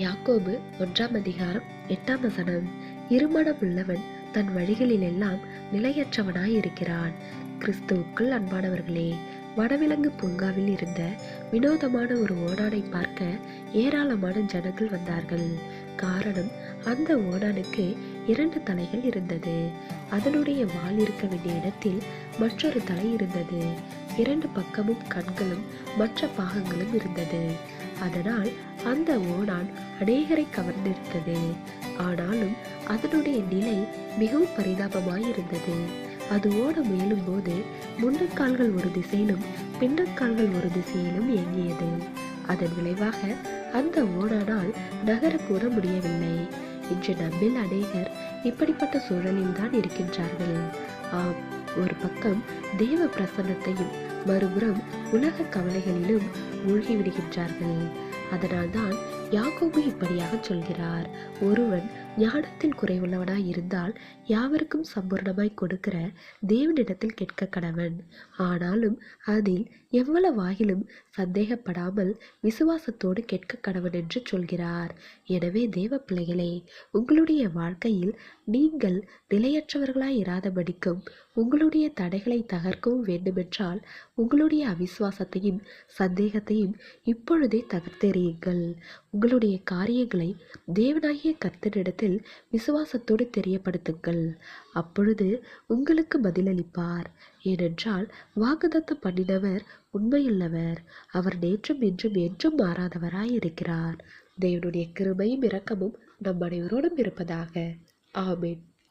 யாக்கோபு ஒன்றாம் அதிகாரம் எட்டாம் வசனம். இருமணம் உள்ளவன் தன் வழிகளிலெல்லாம் நிலையற்றவனாய் இருக்கிறான் கிறிஸ்துவுக்குள் அன்பானவர்களே வடவிலங்கு பூங்காவில் இருந்த வினோதமான ஒரு ஓடானை பார்க்க ஏராளமான ஜனங்கள் வந்தார்கள். காரணம் அந்த ஓடானுக்கு இரண்டு தலைகள் இருந்தது. அதனுடைய வால் இருக்க வேண்டிய இடத்தில் மற்றொரு தலை இருந்தது. இரண்டு பக்கமும் கண்களும் மற்ற பாகங்களும் இருந்தது. அதனால் அந்த ஓணான் அநேகரை கவர்ந்திருந்தது ஆனாலும் அதனுடைய நிலை மிகவும் பரிதாபமாயிருந்தது. அது ஓட முயலும் போது முன்னக்கால்கள் ஒரு திசையிலும் பின்னக்கால்கள் ஒரு திசையிலும் இயங்கியது. அதன் விளைவாக அந்த ஓணானால் நகரக்கூட முடியவில்லை. இன்று நம்மில் அநேகர் இப்படிப்பட்ட சூழலில் தான் இருக்கின்றார்கள். ஆம் ஒரு பக்கம் தேவ பிரசன்னத்தையும் மறுபுறம் உலக கவலைகளிலும் மூழ்கிவிடுகின்றார்கள் அதனால்தான் யாக்கோபு இப்படியாக சொல்கிறார் ஒருவன் ஞானத்தில் குறைவுள்ளவனாய் இருந்தால் யாவருக்கும் சம்பூர்ணமாய் கொடுக்கிற தேவனிடத்தில் கேட்க கடவன். ஆனாலும் அதில் எவ்வளவாகிலும் சந்தேகப்படாமல் விசுவாசத்தோடு கேட்க கடவன் என்று சொல்கிறார். எனவே தேவ பிள்ளைகளே உங்களுடைய வாழ்க்கையில் நீங்கள் நிலையற்றவர்களாய் இராதபடிக்கும் உங்களுடைய தடைகளை தகர்க்கவும் வேண்டுமென்றால் உங்களுடைய அவிசுவாசத்தையும் சந்தேகத்தையும் இப்பொழுதே தகர்த்தெறியுங்கள். உங்களுடைய காரியங்களை தேவனாகிய கர்த்தரிடத்தில் விசுவாசத்தோடு தெரியப்படுத்துங்கள். அப்பொழுது உங்களுக்கு பதிலளிப்பார். ஏனென்றால் வாக்குதத்தம் பண்ணினவர் உண்மையுள்ளவர். அவர் நேற்றும் இன்றும் என்றும் மாறாதவராயிருக்கிறார். தேவனுடைய கிருபையும் இரக்கமும் நம் அனைவரோடும் இருப்பதாக. ஆமீன்.